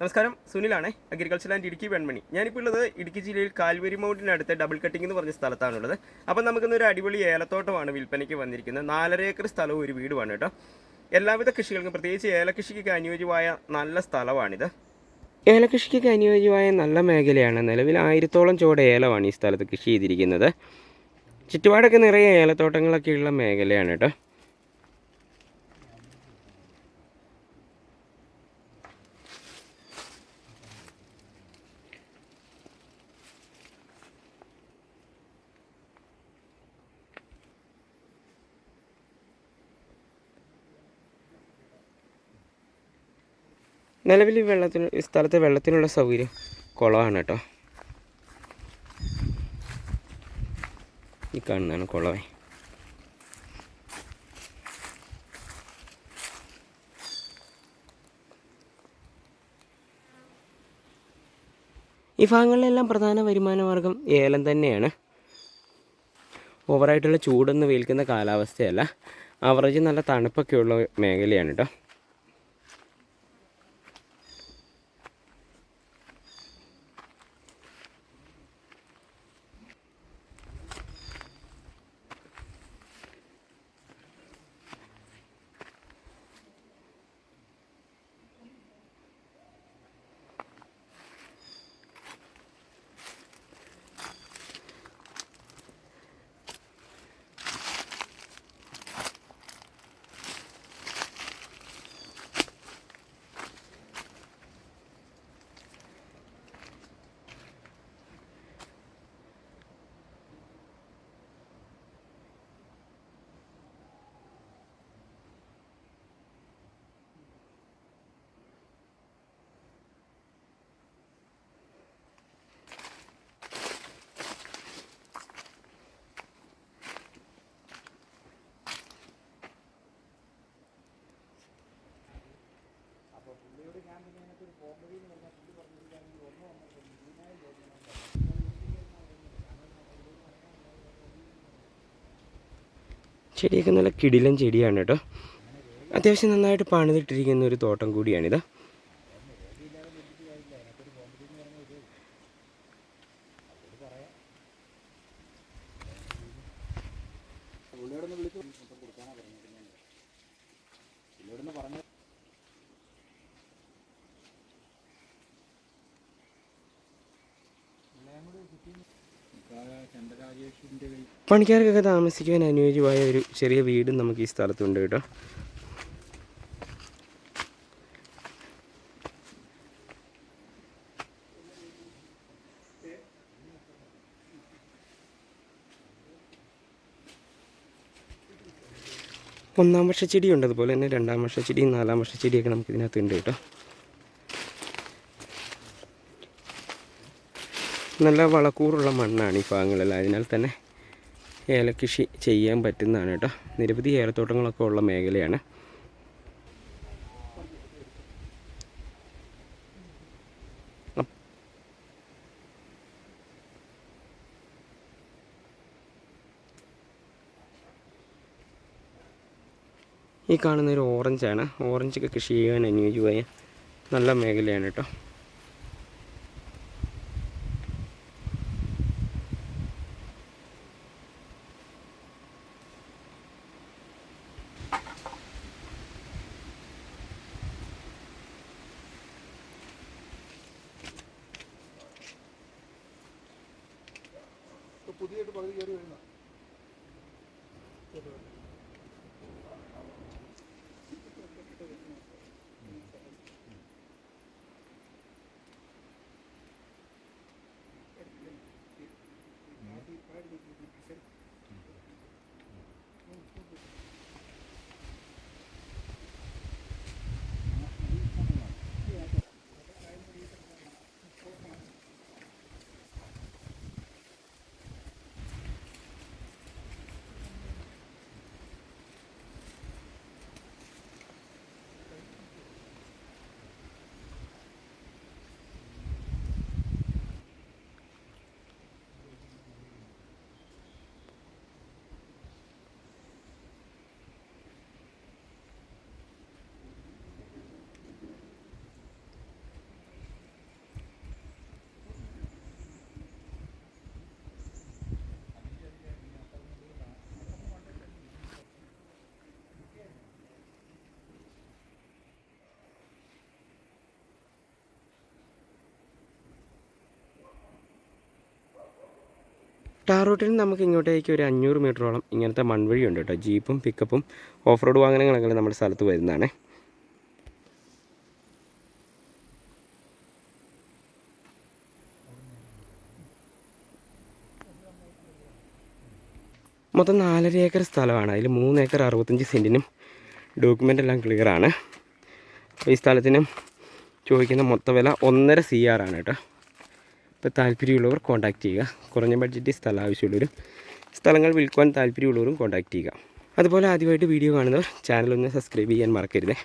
നമസ്കാരം സുനിലാണ് agriculture and Idukki Venmani. ഞാനിപ്പോൾ ഉള്ളത് ഇടുക്കി ജില്ലയിൽ കാൽവരി മൗണ്ടിനടുത്ത് ഡബിൾ കട്ടിംഗ് എന്ന് പറഞ്ഞ സ്ഥലത്താണുള്ളത്. അപ്പം നമുക്കിന്നൊരു അടിപൊളി ഏലത്തോട്ടമാണ് വിൽപ്പനയ്ക്ക് വന്നിരിക്കുന്നത്. നാലര ഏക്കർ സ്ഥലവും ഒരു വീടുമാണ് കേട്ടോ. എല്ലാവിധ കൃഷികൾക്കും പ്രത്യേകിച്ച് ഏലകൃഷിക്ക് അനുയോജ്യമായ നല്ല സ്ഥലമാണിത്. ഏലകൃഷിക്ക് അനുയോജ്യമായ നല്ല മേഖലയാണ്. നിലവിൽ ആയിരത്തോളം ചുവട് ഏലമാണ് ഈ സ്ഥലത്ത് കൃഷി ചെയ്തിരിക്കുന്നത്. ചുറ്റുപാടൊക്കെ നിറയെ ഏലത്തോട്ടങ്ങളൊക്കെയുള്ള മേഖലയാണ് കേട്ടോ. നിലവിൽ ഈ വെള്ളത്തിന് ഈ സ്ഥലത്ത് വെള്ളത്തിനുള്ള സൗകര്യം കുളമാണ് കേട്ടോ. ഈ കാണുന്നതാണ് കുളമേ ഈ ഭാഗങ്ങളിലെല്ലാം പ്രധാന വരുമാന മാർഗം ഏലം തന്നെയാണ്. ഓവറായിട്ടുള്ള ചൂടൊന്നും വേൽക്കുന്ന കാലാവസ്ഥയല്ല. ആവറേജ് നല്ല തണുപ്പൊക്കെയുള്ള മേഖലയാണ് കേട്ടോ. ചെടിയൊക്കെ നല്ല കിടിലൻ ചെടിയാണ് കേട്ടോ. അത്യാവശ്യം നന്നായിട്ട് പണിതിട്ടിരിക്കുന്ന ഒരു തോട്ടം കൂടിയാണിത്. പണിക്കാർക്കൊക്കെ താമസിക്കാൻ അനുയോജ്യമായ ഒരു ചെറിയ വീടും നമുക്ക് ഈ സ്ഥലത്തുണ്ട് കേട്ടോ. ഒന്നാം വർഷ ചെടിയുണ്ട് അതുപോലെ തന്നെ രണ്ടാം വർഷ ചെടിയും നാലാം വർഷ ചെടിയൊക്കെ നമുക്ക് ഇതിനകത്തുണ്ട് കേട്ടോ. നല്ല വളക്കൂറുള്ള മണ്ണാണ് ഈ ഭാഗങ്ങളെല്ലാം. അതിനാൽ തന്നെ ഏലകൃഷി ചെയ്യാൻ പറ്റുന്നതാണ് കേട്ടോ. നിരവധി ഏലത്തോട്ടങ്ങളൊക്കെ ഉള്ള മേഖലയാണ്. ഈ കാണുന്ന ഒരു ഓറഞ്ചാണ്. ഓറഞ്ചൊക്കെ കൃഷി ചെയ്യാൻ അനുയോജ്യമായ നല്ല മേഖലയാണ് കേട്ടോ. പുതിയായിട്ട് പകുതി കയറി വരുന്ന ടാർ റൂട്ടിൽ നമുക്ക് ഇങ്ങോട്ടേക്ക് ഒരു അഞ്ഞൂറ് മീറ്ററോളം ഇങ്ങനത്തെ മൺവഴി ഉണ്ട് കേട്ടോ. ജീപ്പും പിക്കപ്പും ഓഫ് റോഡ് വാഹനങ്ങളൊക്കെ നമ്മുടെ സ്ഥലത്ത് വരുന്നതാണ്. മൊത്തം നാലര ഏക്കർ സ്ഥലമാണ്. അതിൽ മൂന്ന് ഏക്കർ അറുപത്തഞ്ച് സെന്റിനും ഡോക്യുമെന്റ് എല്ലാം ക്ലിയറാണ് അപ്പോൾ ഈ സ്ഥലത്തിനും ചോദിക്കുന്ന മൊത്ത വില ഒന്നര സി ആർ ആണ് കേട്ടോ. ഇപ്പോൾ താല്പര്യമുള്ളവർ കോൺടാക്റ്റ് ചെയ്യുക. കുറഞ്ഞ ബഡ്ജറ്റിൽ സ്ഥലം ആവശ്യമുള്ളവരും സ്ഥലങ്ങൾ വിൽക്കുവാൻ താല്പര്യമുള്ളവരും കോൺടാക്റ്റ് ചെയ്യുക. അതുപോലെ ആദ്യമായിട്ട് വീഡിയോ കാണുന്നവർ ചാനൽ ഒന്ന് സബ്സ്ക്രൈബ് ചെയ്യാൻ മറക്കരുത്.